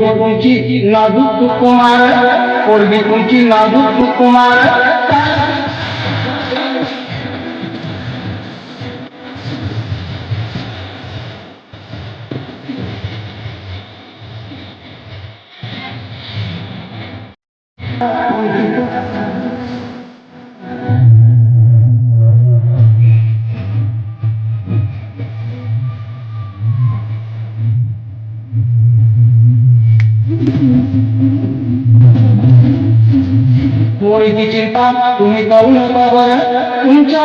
করবে কুচি নাজুক কুমার করবে কুচি নাজুক কুমার? हे करून बाबर तुमच्या